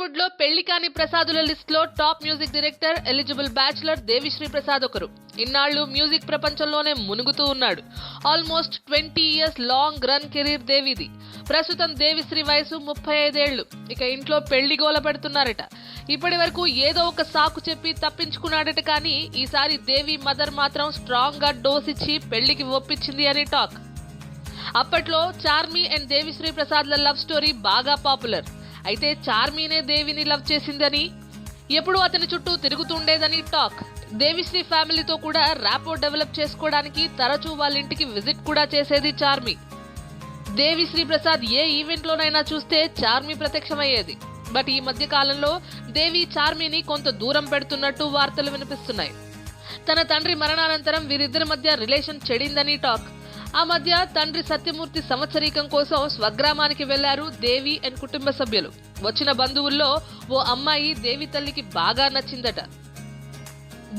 టాలీవుడ్లో పెళ్ళి కాని ప్రసాదుల లిస్ట్లో top music director eligible bachelor Devisri Prasad ఒకరు. ఇన్నాళ్ళు మ్యూజిక్ ప్రపంచంలోనే మునుగుతూ ఉన్నాడు. Almost twenty years long run career దేవిది. ప్రస్తుతం దేవిశ్రీ వయసు ముప్పై ఐదేళ్ళు. ఇక ఇంట్లో పెళ్ళి గోల పెడుతున్నారట. ఇప్పటి వరకు ఏదో ఒక సాకు చెప్పి తప్పించుకున్నాడట కానీ ఈసారి దేవి మదర్ మాత్రం స్ట్రాంగ్గా డోస్ ఇచ్చి పెళ్ళికి ఒప్పించింది అని టాక్. అప్పట్లో చార్మి అండ్ దేవిశ్రీ ప్రసాద్ల లవ్ స్టోరీ బాగా పాపులర్. అయితే చార్మీనే దేవిని లవ్ చేసిందని ఎప్పుడూ అతని చుట్టూ తిరుగుతుండేదని టాక్. దేవిశ్రీ ఫ్యామిలీతో కూడా ర్యాపో డెవలప్ చేసుకోవడానికి తరచూ వాళ్ళ ఇంటికి విజిట్ కూడా చేసేది చార్మి. దేవిశ్రీ ప్రసాద్ ఏ ఈవెంట్ లోనైనా చూస్తే చార్మి ప్రత్యక్షమయ్యేది. బట్ ఈ మధ్య కాలంలో దేవి చార్మిని కొంత దూరం పెడుతున్నట్టు వార్తలు వినిపిస్తున్నాయి. తన తండ్రి మరణానంతరం వీరిద్దరి మధ్య రిలేషన్ చెడిందని టాక్. ఆ మధ్య తండ్రి సత్యమూర్తి సంవత్సరీకం కోసం స్వగ్రామానికి వెళ్ళారు దేవి అండ్ కుటుంబ సభ్యులు. వచ్చిన బంధువుల్లో ఓ అమ్మాయి దేవి తల్లికి బాగా నచ్చిందట.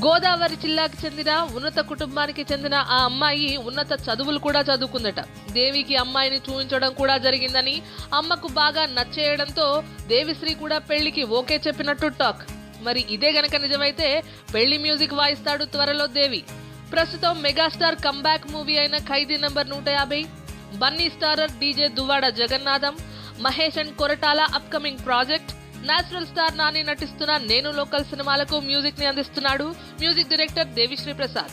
గోదావరి జిల్లాకి చెందిన ఉన్నత కుటుంబానికి చెందిన ఆ అమ్మాయి ఉన్నత చదువులు కూడా చదువుకుందట. దేవికి అమ్మాయిని చూపించడం కూడా జరిగిందని అమ్మకు బాగా నచ్చేయడంతో దేవిశ్రీ కూడా పెళ్ళికి ఓకే చెప్పినట్టు టాక్. మరి ఇదే గనక నిజమైతే పెళ్ళి మ్యూజిక్ వాయిస్తాడు త్వరలో దేవి. ప్రస్తుతం మెగాస్టార్ కంబ్యాక్ మూవీ అయిన ఖైదీ నంబర్ నూట యాభై Bunny starrer DJ Duvvada Jagannatham Mahesh and Koratala upcoming project natural star Nani నటిస్తున్న నేను లోకల్ సినిమాలకు మ్యూజిక్ని అందిస్తున్నాడు మ్యూజిక్ డైరెక్టర్ దేవిశ్రీ ప్రసాద్.